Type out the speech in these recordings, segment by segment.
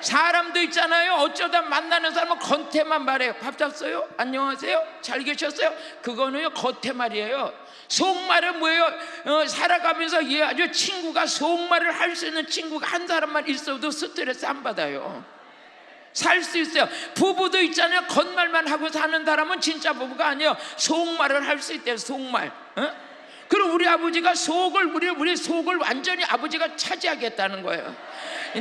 사람도 있잖아요. 어쩌다 만나는 사람은 겉에만 말해요. 밥 잤어요? 안녕하세요? 잘 계셨어요? 그거는요 겉에 말이에요. 속말은 뭐예요? 어, 살아가면서 얘 아주 친구가 속말을 할 수 있는 친구가 한 사람만 있어도 스트레스 안 받아요. 살 수 있어요. 부부도 있잖아요. 겉말만 하고 사는 사람은 진짜 부부가 아니에요. 속말을 할 수 있대요. 속말. 어? 그럼 우리 아버지가 속을 우리 우리 속을 완전히 아버지가 차지하겠다는 거예요.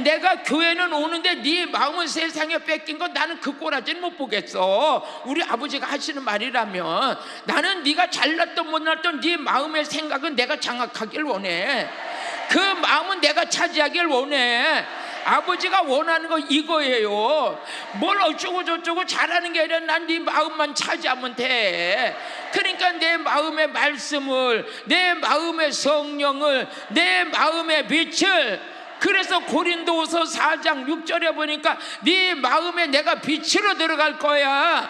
내가 교회는 오는데 네 마음은 세상에 뺏긴 건 나는 그 꼬라지는 못 보겠어. 우리 아버지가 하시는 말이라면 나는 네가 잘났던 못났던 네 마음의 생각은 내가 장악하길 원해. 그 마음은 내가 차지하길 원해. 아버지가 원하는 거 이거예요. 뭘 어쩌고 저쩌고 잘하는 게 아니라 난 네 마음만 차지하면 돼. 그러니까 내 마음의 말씀을, 내 마음의 성령을, 내 마음의 빛을 그래서 고린도후서 4장 6절에 보니까 네 마음에 내가 빛으로 들어갈 거야.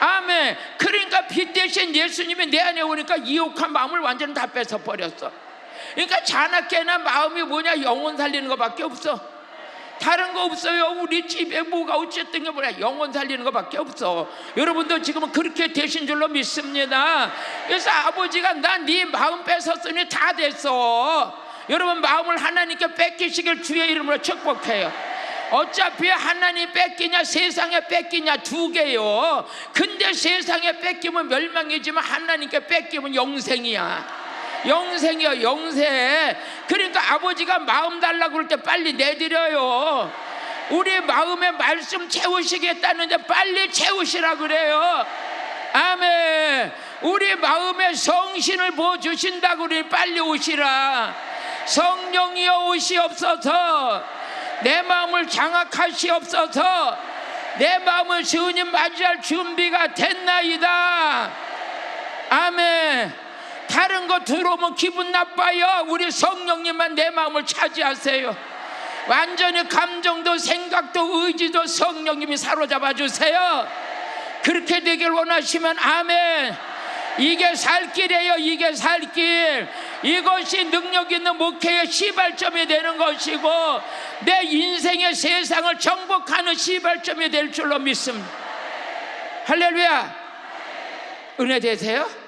아멘. 그러니까 빛 대신 예수님이 내 안에 오니까 이혹한 마음을 완전 다 뺏어 버렸어. 그러니까 자나깨나 마음이 뭐냐 영혼 살리는 것밖에 없어. 다른 거 없어요. 우리 집에 뭐가 어쨌든 게 뭐냐 영혼 살리는 것밖에 없어. 여러분도 지금은 그렇게 되신 줄로 믿습니다. 그래서 아버지가 난네 마음 뺏었으니 다 됐어. 여러분 마음을 하나님께 뺏기시길 주의 이름으로 축복해요. 어차피 하나님 뺏기냐 세상에 뺏기냐 두 개요. 근데 세상에 뺏기면 멸망이지만 하나님께 뺏기면 영생이야. 영생이요 영생. 그러니까 아버지가 마음 달라고 그럴 때 빨리 내드려요. 우리 마음에 말씀 채우시겠다는데 빨리 채우시라 그래요. 아멘. 우리 마음에 성신을 부어주신다고 그래 빨리 오시라. 성령이여 오시옵소서 내 마음을 장악하시옵소서 내 마음을 주님 맞이할 준비가 됐나이다. 아멘 다른 거 들어오면 기분 나빠요. 우리 성령님만 내 마음을 차지하세요. 완전히 감정도 생각도 의지도 성령님이 사로잡아 주세요. 그렇게 되길 원하시면 아멘. 이게 살 길이에요. 이게 살 길. 이것이 능력 있는 목회의 시발점이 되는 것이고 내 인생의 세상을 정복하는 시발점이 될 줄로 믿습니다. 할렐루야. 은혜 되세요?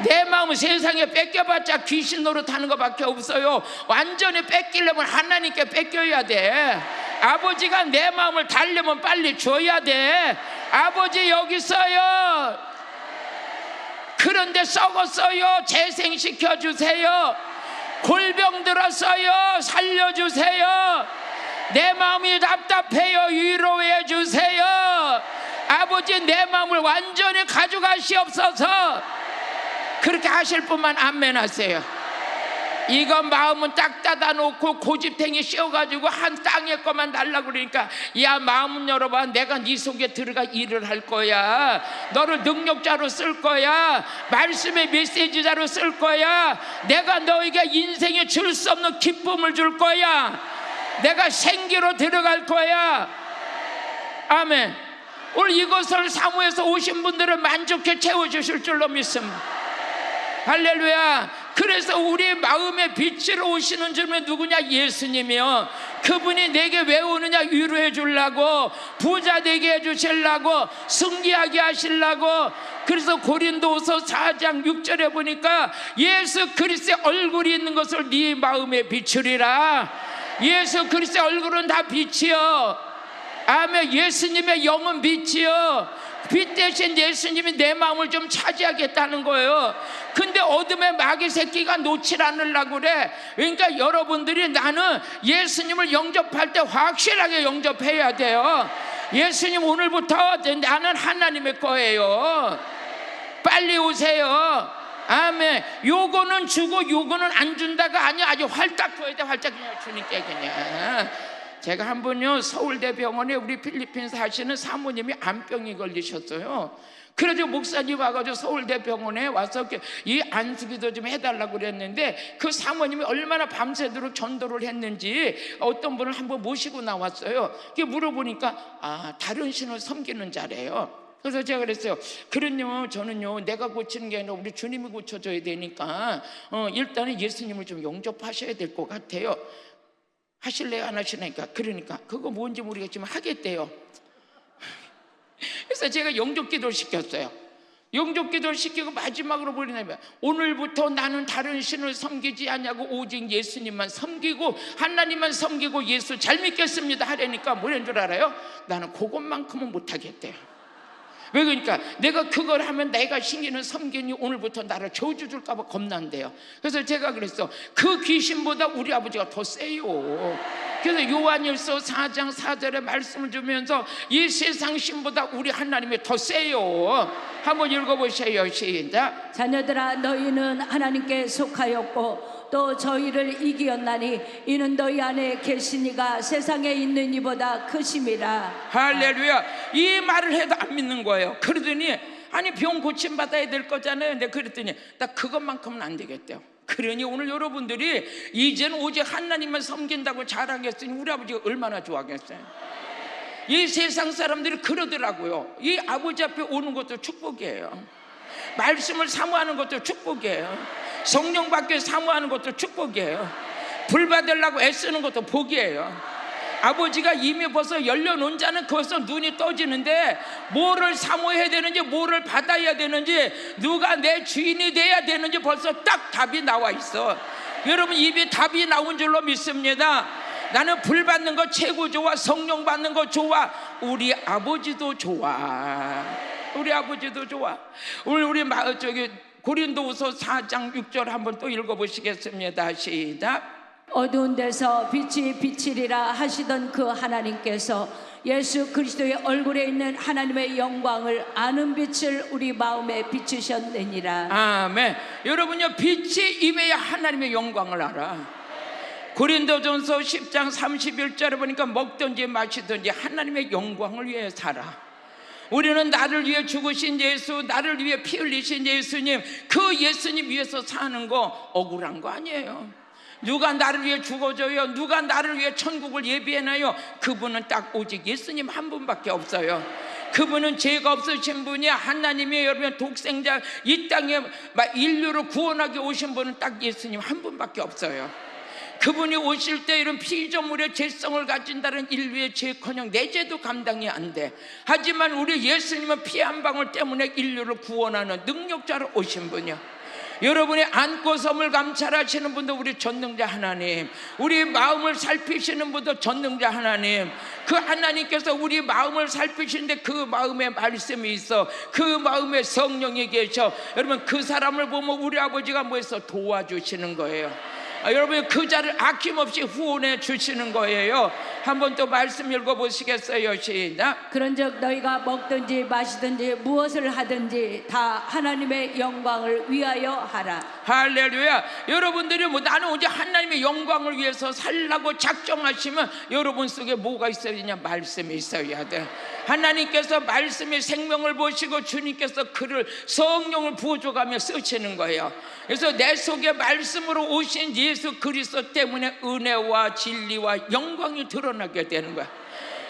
내 마음은 세상에 뺏겨봤자 귀신 노릇하는 것밖에 없어요. 완전히 뺏기려면 하나님께 뺏겨야 돼. 아버지가 내 마음을 달려면 빨리 줘야 돼. 아버지 여기 있어요. 그런데 썩었어요. 재생시켜 주세요. 골병 들었어요. 살려주세요. 내 마음이 답답해요. 위로해 주세요. 아버지 내 마음을 완전히 가져가시옵소서. 그렇게 하실 분만 안면 하세요. 이거 마음은 딱 닫아놓고 고집탱이 씌워가지고 한 땅에 것만 달라고 그러니까 야 마음은 열어봐. 내가 네 속에 들어가 일을 할 거야. 너를 능력자로 쓸 거야. 말씀의 메시지자로 쓸 거야. 내가 너에게 인생에 줄 수 없는 기쁨을 줄 거야. 내가 생기로 들어갈 거야. 아멘. 오늘 이것을 사무에서 오신 분들은 만족해 채워주실 줄로 믿습니다 할렐루야. 그래서 우리 마음의 빛으로 오시는 주는 누구냐? 예수님이요. 그분이 내게 왜 오느냐? 위로해 주려고, 부자 되게 해 주시려고, 승리하게 하시려고. 그래서 고린도서 4장 6절에 보니까 예수 그리스도의 얼굴이 있는 것을 네 마음에 비추리라. 예수 그리스도의 얼굴은 다 빛이요. 아멘. 예수님의 영은 빛이요. 빛 대신 예수님이 내 마음을 좀 차지하겠다는 거예요. 근데 어둠의 마귀 새끼가 놓질 않으려고 그래. 그러니까 여러분들이 나는 예수님을 영접할 때 확실하게 영접해야 돼요. 예수님 오늘부터 나는 하나님의 거예요. 빨리 오세요. 아멘. 요거는 주고 요거는 안 준다가 아니야. 아주 활짝 줘야 돼. 활짝 그냥 주님께 그냥. 제가 한 번요 서울대 병원에 우리 필리핀 사시는 사모님이 암병이 걸리셨어요. 그래서 목사님 와가지고 서울대 병원에 와서 이 안수기도 좀 해달라고 그랬는데 그 사모님이 얼마나 밤새도록 전도를 했는지 어떤 분을 한번 모시고 나왔어요. 그 물어보니까 아 다른 신을 섬기는 자래요. 그래서 제가 그랬어요. 그런요, 저는요, 내가 고치는 게 아니라 우리 주님이 고쳐줘야 되니까, 어, 일단은 예수님을 좀 영접하셔야 될 것 같아요. 하실래요 안 하시니까 그러니까 그거 뭔지 모르겠지만 하겠대요. 그래서 제가 영접 기도를 시켰어요. 영접 기도를 시키고 마지막으로 보내면 오늘부터 나는 다른 신을 섬기지 않냐고 오직 예수님만 섬기고 하나님만 섬기고 예수 잘 믿겠습니다 하려니까 뭐라는 줄 알아요? 나는 그것만큼은 못하겠대요. 왜 그러니까 내가 그걸 하면 내가 신기는 섬기니 오늘부터 나를 저주 줄까봐 겁난대요. 그래서 제가 그랬어. 그 귀신보다 우리 아버지가 더 세요. 그래서 요한일서 4장 4절에 말씀을 주면서 이 세상 신보다 우리 하나님이 더 세요. 한번 읽어보세요. 시작. 자녀들아 너희는 하나님께 속하였고 또 저희를 이기었나니 이는 너희 안에 계시니가 세상에 있는 이보다 크심이라 할렐루야. 이 말을 해도 안 믿는 거예요. 그러더니 아니 병 고침 받아야 될 거잖아요. 근데 그랬더니 나 그것만큼은 안 되겠대요. 그러니 오늘 여러분들이 이제는 오직 하나님만 섬긴다고 자랑했으니 우리 아버지가 얼마나 좋아하겠어요. 이 세상 사람들이 그러더라고요. 이 아버지 앞에 오는 것도 축복이에요. 말씀을 사모하는 것도 축복이에요. 성령 받게 사모하는 것도 축복이에요. 불 받으려고 애쓰는 것도 복이에요. 아버지가 이미 벌써 열려놓은 자는 거기서 눈이 떠지는데 뭐를 사모해야 되는지 뭐를 받아야 되는지 누가 내 주인이 돼야 되는지 벌써 딱 답이 나와 있어. 여러분 입에 답이 나온 줄로 믿습니다. 나는 불 받는 거 최고 좋아 성령 받는 거 좋아. 우리 아버지도 좋아. 우리 아버지도 좋아. 오늘 우리 마, 저기 고린도후서 4장 6절 한번 또 읽어보시겠습니다 시작 어두운 데서 빛이 비치리라 하시던 그 하나님께서 예수 그리스도의 얼굴에 있는 하나님의 영광을 아는 빛을 우리 마음에 비추셨느니라 아멘. 여러분요 빛이 임해야 하나님의 영광을 알아. 고린도전서 10장 31절에 보니까 먹든지 마시든지 하나님의 영광을 위해 살아. 우리는 나를 위해 죽으신 예수, 나를 위해 피 흘리신 예수님, 그 예수님 위해서 사는 거 억울한 거 아니에요. 누가 나를 위해 죽어줘요? 누가 나를 위해 천국을 예비해놔요? 그분은 딱 오직 예수님 한 분밖에 없어요. 그분은 죄가 없으신 분이야. 하나님이 여러분 독생자 이 땅에 막 인류를 구원하기 오신 분은 딱 예수님 한 분밖에 없어요. 그분이 오실 때 이런 피조물의 죄성을 가진다는 인류의 죄커녕 내 죄도 감당이 안 돼. 하지만 우리 예수님은 피 한 방울 때문에 인류를 구원하는 능력자로 오신 분이야. 여러분의 안고 섬을 감찰하시는 분도 우리 전능자 하나님, 우리 마음을 살피시는 분도 전능자 하나님, 그 하나님께서 우리 마음을 살피시는데 그 마음에 말씀이 있어, 그 마음에 성령이 계셔. 여러분 그 사람을 보면 우리 아버지가 뭐해서 도와주시는 거예요. 아, 여러분 그 자를 아낌없이 후원해 주시는 거예요. 한번 또 말씀 읽어 보시겠어요, 시작. 그런즉 너희가 먹든지 마시든지 무엇을 하든지 다 하나님의 영광을 위하여 하라 할렐루야. 여러분들이 뭐 나는 오직 하나님의 영광을 위해서 살라고 작정하시면 여러분 속에 뭐가 있어야 되냐? 말씀이 있어야 돼. 하나님께서 말씀의 생명을 보시고 주님께서 그를 성령을 부어줘가며 쓰시는 거예요. 그래서 내 속에 말씀으로 오신 예수 그리스도 때문에 은혜와 진리와 영광이 드러 나게 되는 거야.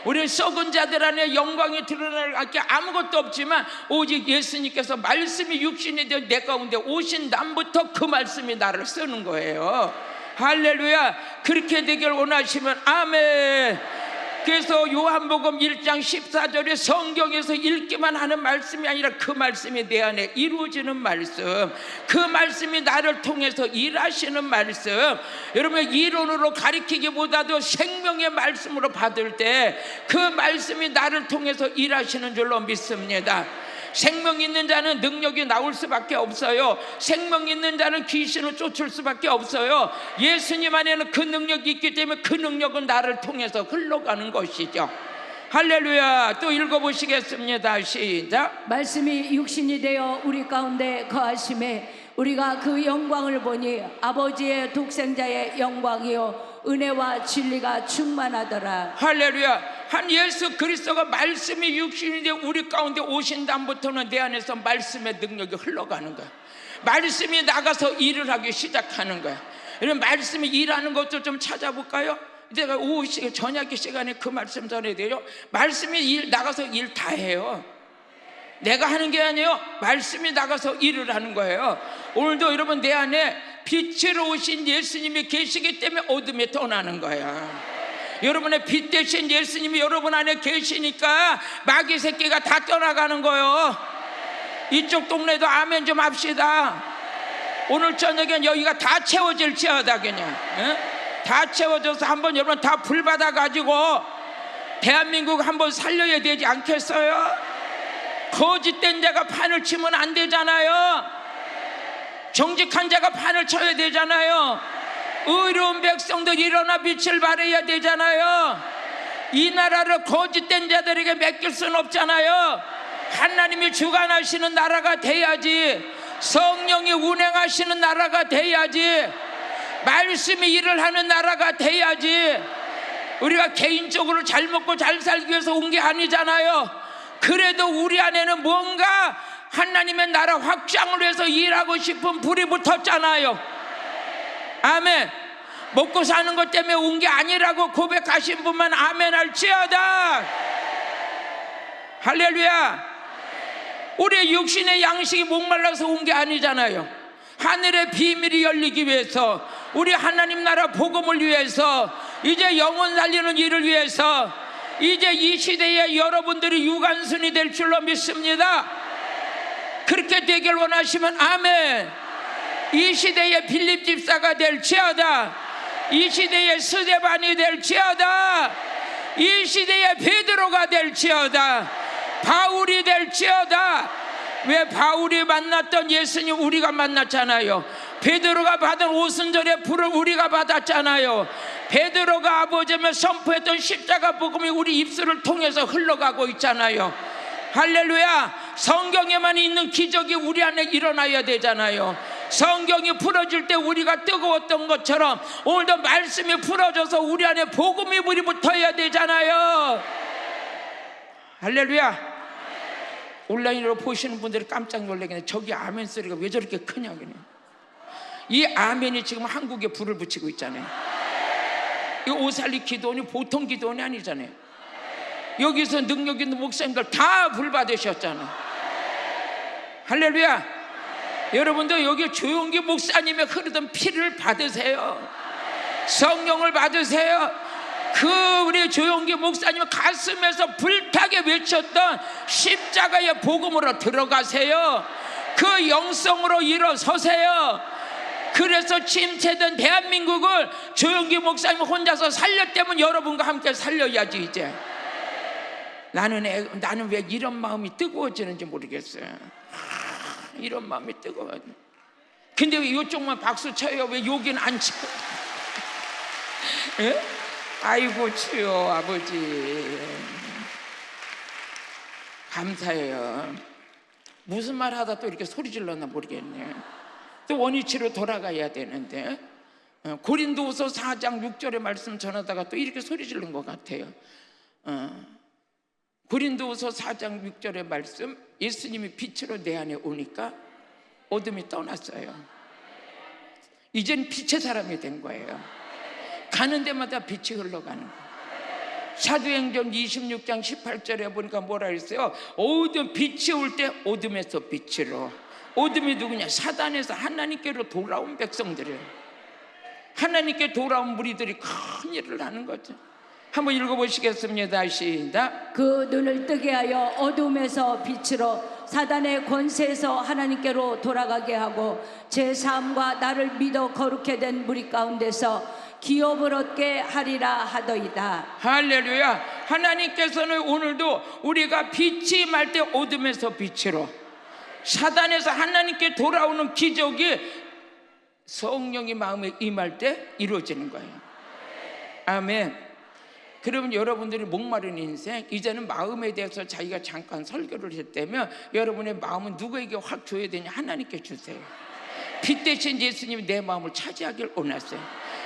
우리는 썩은 자들 안에 영광이 드러날 게 아무것도 없지만 오직 예수님께서 말씀이 육신이 되어 내 가운데 오신 남부터 그 말씀이 나를 쓰는 거예요. 할렐루야. 그렇게 되길 원하시면 아멘. 그래서 요한복음 1장 14절에 성경에서 읽기만 하는 말씀이 아니라 그 말씀이 내 안에 이루어지는 말씀 그 말씀이 나를 통해서 일하시는 말씀. 여러분 이론으로 가리키기보다도 생명의 말씀으로 받을 때 그 말씀이 나를 통해서 일하시는 줄로 믿습니다 생명 있는 자는 능력이 나올 수밖에 없어요. 생명 있는 자는 귀신을 쫓을 수밖에 없어요. 예수님 안에는 그 능력이 있기 때문에 그 능력은 나를 통해서 흘러가는 것이죠. 할렐루야. 또 읽어보시겠습니다. 시작. 말씀이 육신이 되어 우리 가운데 거하심에 우리가 그 영광을 보니 아버지의 독생자의 영광이요 은혜와 진리가 충만하더라 할렐루야. 한 예수 그리스도가 말씀이 되어 우리 가운데 오신 다음부터는 내 안에서 말씀의 능력이 흘러가는 거야. 말씀이 나가서 일을 하기 시작하는 거야. 이런 말씀이 일하는 것도 좀 찾아볼까요? 제가 오후 시, 저녁 시간에 그 말씀 돼요. 말씀이 일 나가서 일 다 해요. 내가 하는 게 아니에요. 말씀이 나가서 일을 하는 거예요. 오늘도 여러분 내 안에 빛으로 오신 예수님이 계시기 때문에 어둠에 떠나는 거야. 여러분의 빛 대신 예수님이 여러분 안에 계시니까 마귀 새끼가 다 떠나가는 거요. 이쪽 동네도 아멘 좀 합시다. 오늘 저녁엔 여기가 다 채워질지어다 그냥. 예? 다 채워져서 한번 여러분 다 불 받아 가지고 대한민국 한번 살려야 되지 않겠어요? 거짓된 자가 판을 치면 안 되잖아요. 정직한 자가 판을 쳐야 되잖아요. 의로운 백성들 일어나 빛을 발해야 되잖아요. 이 나라를 거짓된 자들에게 맡길 수는 없잖아요. 하나님이 주관하시는 나라가 돼야지. 성령이 운행하시는 나라가 돼야지. 말씀이 일을 하는 나라가 돼야지. 우리가 개인적으로 잘 먹고 잘 살기 위해서 온 게 아니잖아요. 그래도 우리 안에는 뭔가 하나님의 나라 확장을 위해서 일하고 싶은 불이 붙었잖아요. 아멘. 먹고 사는 것 때문에 온 게 아니라고 고백하신 분만 아멘 할지어다. 할렐루야. 우리의 육신의 양식이 목말라서 온 게 아니잖아요. 하늘의 비밀이 열리기 위해서 우리 하나님 나라 복음을 위해서 이제 영혼 살리는 일을 위해서 이제 이 시대에 여러분들이 유관순이 될 줄로 믿습니다. 그렇게 되길 원하시면 아멘. 이 시대의 빌립 집사가 될지어다. 이 시대의 스데반이 될지어다. 이 시대의 베드로가 될지어다. 바울이 될지어다. 왜 바울이 만났던 예수님 우리가 만났잖아요. 베드로가 받은 오순절의 불을 우리가 받았잖아요. 베드로가 아버지며 선포했던 십자가 복음이 우리 입술을 통해서 흘러가고 있잖아요. 할렐루야. 성경에만 있는 기적이 우리 안에 일어나야 되잖아요. 성경이 풀어질 때 우리가 뜨거웠던 것처럼 오늘도 말씀이 풀어져서 우리 안에 복음이 불이 붙어야 되잖아요. 할렐루야. 온라인으로 보시는 분들이 깜짝 놀라겠네. 저기 아멘 소리가 왜 저렇게 크냐 그냥. 이 아멘이 지금 한국에 불을 붙이고 있잖아요. 이 오살리 기도원이 보통 기도원이 아니잖아요. 여기서 능력 있는 목사님들 다 불 받으셨잖아요. 할렐루야. 여러분도 여기 조용기 목사님의 흐르던 피를 받으세요. 성령을 받으세요. 그 우리 조용기 목사님 가슴에서 불타게 외쳤던 십자가의 복음으로 들어가세요. 그 영성으로 일어서세요. 그래서 침체된 대한민국을 조용기 목사님 혼자서 살렸다면 여러분과 함께 살려야지 이제. 나는 애, 나는 왜 이런 마음이 뜨거워지는지 모르겠어요. 하, 이런 마음이 뜨거워. 근데 왜 이쪽만 박수 쳐요? 왜 여기는 안 쳐? 예? 아이고 주여 아버지 감사해요. 무슨 말 하다 또 이렇게 소리 질렀나 모르겠네. 또 원위치로 돌아가야 되는데 어, 고린도후서 4장 6절의 말씀 전하다가 또 이렇게 소리 지른 것 같아요. 어, 고린도후서 4장 6절의 말씀 예수님이 빛으로 내 안에 오니까 어둠이 떠났어요. 이젠 빛의 사람이 된 거예요. 가는 데마다 빛이 흘러가는 거예요. 사도행전 26장 18절에 보니까 뭐라 그랬어요? 어둠 빛이 올 때 어둠에서 빛으로 어둠이 누구냐? 사단에서 하나님께로 돌아온 백성들이에요. 하나님께 돌아온 무리들이 큰 일을 하는 거죠. 한번 읽어보시겠습니다. 시작. 그 눈을 뜨게 하여 어둠에서 빛으로 사단의 권세에서 하나님께로 돌아가게 하고 제 삶과 나를 믿어 거룩해 된 무리 가운데서 기업을 얻게 하리라 하더이다. 할렐루야. 하나님께서는 오늘도 우리가 빛이 말 때 어둠에서 빛으로 사단에서 하나님께 돌아오는 기적이 성령이 마음에 임할 때 이루어지는 거예요. 아멘. 그러면 여러분들이 목마른 인생 이제는 마음에 대해서 자기가 잠깐 설교를 했다면 여러분의 마음은 누구에게 확 줘야 되냐 하나님께 주세요. 빛 대신 예수님이 내 마음을 차지하길 원하세요.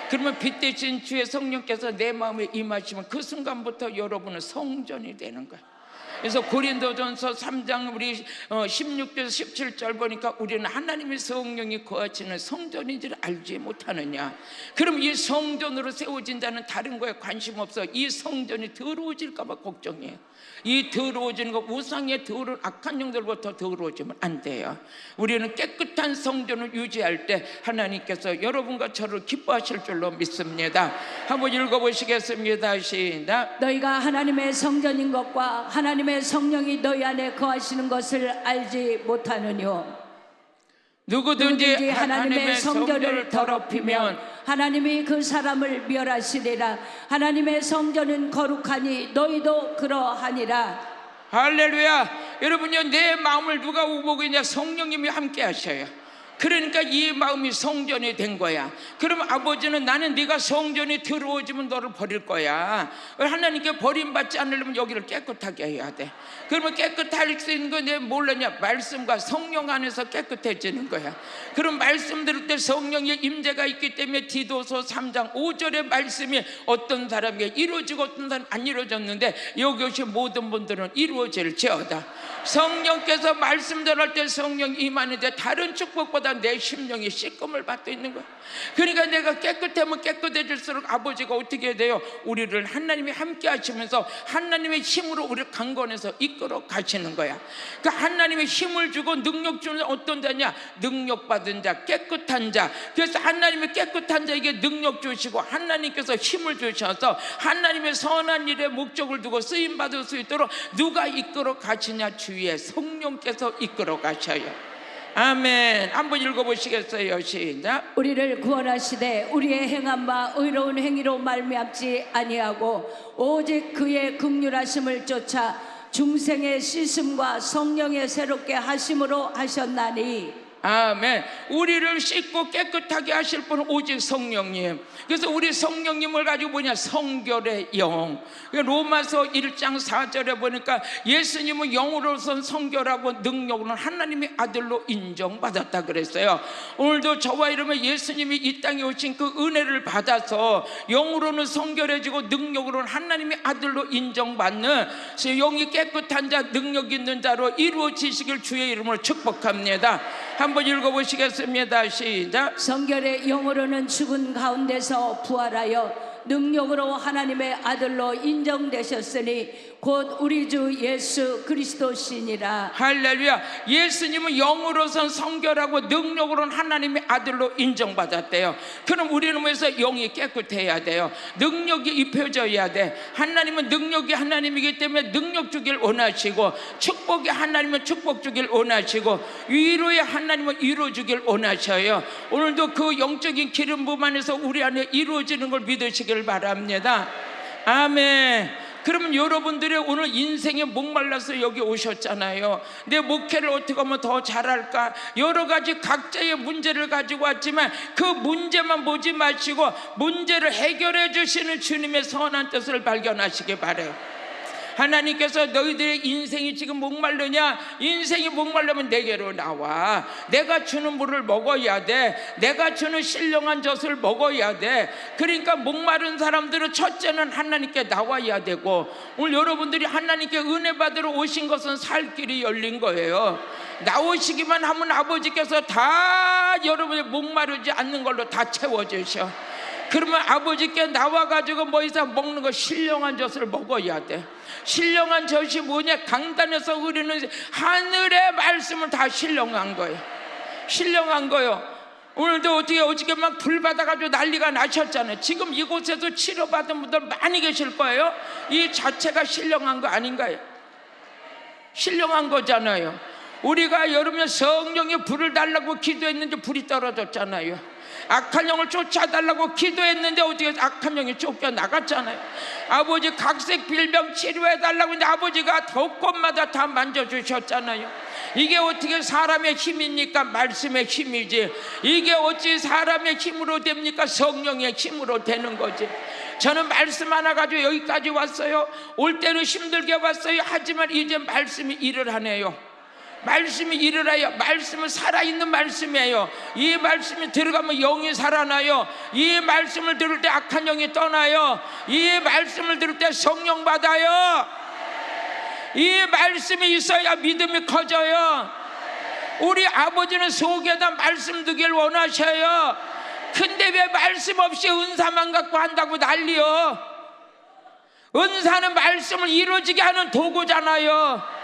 그러면 빛 대신 주의 성령께서 내 마음에 임하시면 그 순간부터 여러분은 성전이 되는 거예요. 그래서 고린도전서 3장 우리 어, 16절에서 17절 보니까 우리는 하나님의 성령이 거하시는 성전인 줄 알지 못하느냐. 그럼 이 성전으로 세워진 자는 다른 거에 관심 없어. 이 성전이 더러워질까 봐 걱정해. 이 더러워지는 거 우상의 더러운 악한 영들부터 더러워지면 안 돼요. 우리는 깨끗한 성전을 유지할 때 하나님께서 여러분과 저를 기뻐하실 줄로 믿습니다. 한번 읽어보시겠습니다. 시작. 너희가 하나님의 성전인 것과 하나님 의 성령이 너희 안에 거하시는 것을 알지 못하느뇨. 누구든지 누구든지 하나님의 성전을 더럽히면 하나님이 그 사람을 멸하시리라. 하나님의 성전은 거룩하니 너희도 그러하니라. 할렐루야. 여러분요 내 마음을 누가 우복이냐? 성령님이 함께 하셔요 그러니까 이 마음이 성전이 된 거야. 그럼 아버지는 나는 네가 성전이 들어오지면 너를 버릴 거야. 하나님께 버림받지 않으려면 여기를 깨끗하게 해야 돼. 그러면 깨끗할 수 있는 거내 몰랐냐? 말씀과 성령 안에서 깨끗해지는 거야. 그럼 말씀 들을 때 성령의 임재가 있기 때문에 디도서 3장 5절의 말씀이 어떤 사람에게 이루어지고 어떤 사람 안 이루어졌는데 여기 오신 모든 분들은 이루어질지어다. 성령께서 말씀 전할 때 성령 임하는데 다른 축복보다 내 심령이 씻음을 받고 있는 거야. 그러니까 내가 깨끗하면 깨끗해질수록 아버지가 어떻게 돼요? 우리를 하나님이 함께 하시면서 하나님의 힘으로 우리를 강건해서 이끌어 가시는 거야. 그 하나님의 힘을 주고 능력 주는 어떤 자냐? 능력 받은 자 깨끗한 자. 그래서 하나님의 깨끗한 자에게 능력 주시고 하나님께서 힘을 주셔서 하나님의 선한 일에 목적을 두고 쓰임 받을 수 있도록 누가 이끌어 가시냐? 주위에 성령께서 이끌어 가셔요 아멘. 한번 읽어보시겠어요? 시작. 우리를 구원하시되 우리의 행한 바 의로운 행위로 말미암지 아니하고 오직 그의 극률하심을 쫓아 중생의 씻음과 성령의 새롭게 하심으로 하셨나니 아멘. 우리를 씻고 깨끗하게 하실 분은 오직 성령님. 그래서 우리 성령님을 가지고 뭐냐? 성결의 영. 로마서 1장 4절에 보니까 예수님은 영으로선 성결하고 능력으로는 하나님의 아들로 인정받았다 그랬어요. 오늘도 저와 이러면 예수님이 이 땅에 오신 그 은혜를 받아서 영으로는 성결해지고 능력으로는 하나님의 아들로 인정받는 영이 깨끗한 자, 능력 있는 자로 이루어지시길 주의 이름으로 축복합니다. 한번 읽어보시겠습니다. 시작. 성결의 영으로는 죽은 가운데서 부활하여 능력으로 하나님의 아들로 인정되셨으니 곧 우리 주 예수 그리스도시니라 할렐루야. 예수님은 영으로선 성결하고 능력으로는 하나님의 아들로 인정받았대요. 그럼 우리는 그래서 영이 깨끗해야 돼요. 능력이 입혀져야 돼. 하나님은 능력이 하나님이기 때문에 능력 주길 원하시고 축복이 하나님은 축복 주길 원하시고 위로의 하나님은 위로 주길 원하셔요. 오늘도 그 영적인 기름 부음 안에서 우리 안에 이루어지는 걸 믿으시길 바랍니다. 아멘. 그러면 여러분들이 오늘 인생에 목말라서 여기 오셨잖아요. 내 목회를 어떻게 하면 더 잘할까? 여러 가지 각자의 문제를 가지고 왔지만 그 문제만 보지 마시고 문제를 해결해 주시는 주님의 선한 뜻을 발견하시기 바래요. 하나님께서 너희들의 인생이 지금 목말르냐? 인생이 목말르면 내게로 나와. 내가 주는 물을 먹어야 돼. 내가 주는 신령한 젖을 먹어야 돼. 그러니까 목마른 사람들은 첫째는 하나님께 나와야 되고 오늘 여러분들이 하나님께 은혜 받으러 오신 것은 살 길이 열린 거예요. 나오시기만 하면 아버지께서 다 여러분의 목마르지 않는 걸로 다 채워주셔. 그러면 아버지께 나와가지고 뭐 이상 먹는 거 신령한 젖을 먹어야 돼. 신령한 젖이 뭐냐? 강단에서 흐르는 하늘의 말씀을 다 신령한 거예요. 신령한 거요. 오늘도 어떻게 어저께 막 불 받아가지고 난리가 나셨잖아요. 지금 이곳에서 치료받은 분들 많이 계실 거예요. 이 자체가 신령한 거 아닌가요? 신령한 거잖아요. 우리가 여름에 성령의 불을 달라고 기도했는데 불이 떨어졌잖아요. 악한 영을 쫓아달라고 기도했는데 어떻게 악한 영이 쫓겨 나갔잖아요. 아버지 각색 빌병 치료해 달라고 했는데 아버지가 곳곳마다 다 만져주셨잖아요. 이게 어떻게 사람의 힘입니까? 말씀의 힘이지. 이게 어찌 사람의 힘으로 됩니까? 성령의 힘으로 되는 거지. 저는 말씀 하나 가지고 여기까지 왔어요. 올 때는 힘들게 왔어요. 하지만 이제 말씀이 일을 하네요. 말씀이 일을 해요. 말씀은 살아있는 말씀이에요. 이 말씀이 들어가면 영이 살아나요. 이 말씀을 들을 때 악한 영이 떠나요. 이 말씀을 들을 때 성령 받아요. 이 말씀이 있어야 믿음이 커져요. 우리 아버지는 속에다 말씀 두길 원하셔요. 근데 왜 말씀 없이 은사만 갖고 한다고 난리요? 은사는 말씀을 이루어지게 하는 도구잖아요.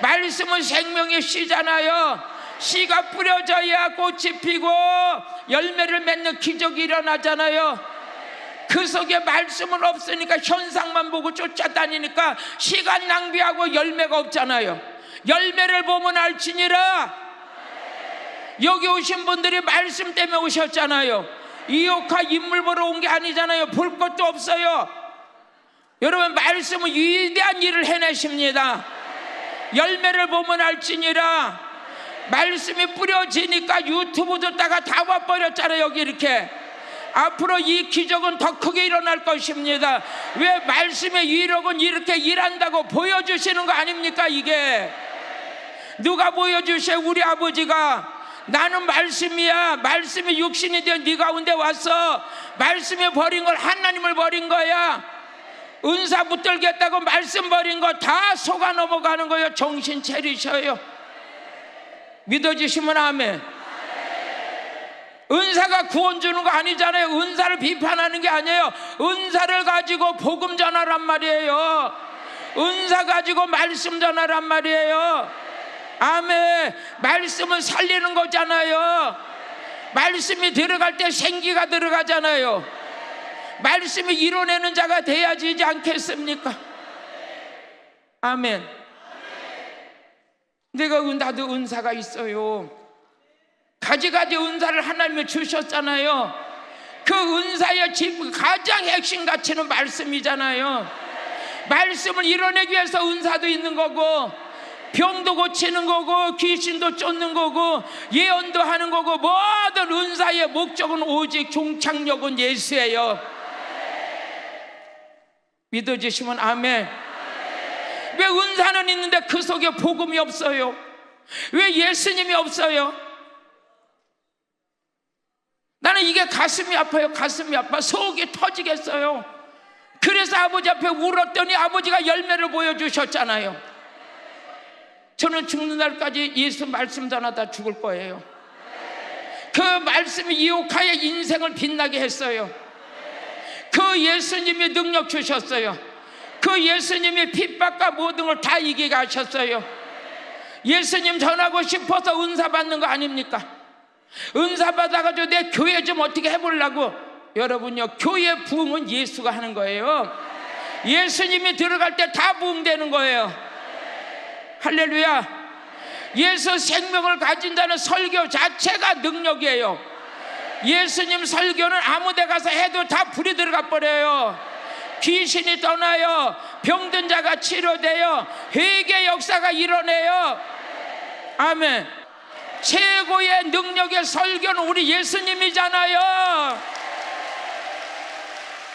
말씀은 생명의 씨잖아요. 씨가 뿌려져야 꽃이 피고 열매를 맺는 기적이 일어나잖아요. 그 속에 말씀은 없으니까 현상만 보고 쫓아다니니까 시간 낭비하고 열매가 없잖아요. 열매를 보면 알지니라. 여기 오신 분들이 말씀 때문에 오셨잖아요. 이옥화 인물 보러 온 게 아니잖아요. 볼 것도 없어요. 여러분 말씀은 위대한 일을 해내십니다. 열매를 보면 알지니라. 말씀이 뿌려지니까 유튜브 듣다가 다 와버렸잖아요. 여기 이렇게. 앞으로 이 기적은 더 크게 일어날 것입니다. 왜 말씀의 위력은 이렇게 일한다고 보여주시는 거 아닙니까? 이게 누가 보여주셔? 우리 아버지가 나는 말씀이야. 말씀이 육신이 된네 가운데 왔어. 말씀이 버린 걸 하나님을 버린 거야. 은사 붙들겠다고 말씀 버린 거 다 속아 넘어가는 거예요. 정신 차리셔요. 믿어지시면 아멘. 은사가 구원 주는 거 아니잖아요. 은사를 비판하는 게 아니에요. 은사를 가지고 복음 전하란 말이에요. 은사 가지고 말씀 전하란 말이에요. 아멘. 말씀은 살리는 거잖아요. 말씀이 들어갈 때 생기가 들어가잖아요. 말씀이 이뤄내는 자가 돼야지 않겠습니까? 아멘. 내가 은- 나도 은사가 있어요. 가지가지 은사를 하나님이 주셨잖아요. 그 은사의 집 가장 핵심 가치는 말씀이잖아요. 말씀을 이뤄내기 위해서 은사도 있는 거고 병도 고치는 거고 귀신도 쫓는 거고 예언도 하는 거고 모든 은사의 목적은 오직 종착역은 예수예요. 믿어주시면 아멘. 왜 은사는 있는데 그 속에 복음이 없어요? 왜 예수님이 없어요? 나는 이게 가슴이 아파요. 가슴이 아파. 속이 터지겠어요. 그래서 아버지 앞에 울었더니 아버지가 열매를 보여주셨잖아요. 저는 죽는 날까지 예수 말씀 전하다 죽을 거예요. 그 말씀이 이옥하의 인생을 빛나게 했어요. 그 예수님이 능력 주셨어요. 그 예수님이 핍박과 모든 걸 다 이기게 하셨어요. 예수님 전하고 싶어서 은사 받는 거 아닙니까? 은사 받아가지고 내 교회 좀 어떻게 해보려고 여러분요 교회 부흥은 예수가 하는 거예요 예수님이 들어갈 때 다 부흥되는 거예요 할렐루야 예수 생명을 가진다는 설교 자체가 능력이에요 예수님 설교는 아무 데 가서 해도 다 불이 들어가 버려요. 귀신이 떠나요. 병든 자가 치료돼요. 회개 역사가 일어나요. 아멘. 최고의 능력의 설교는 우리 예수님이잖아요.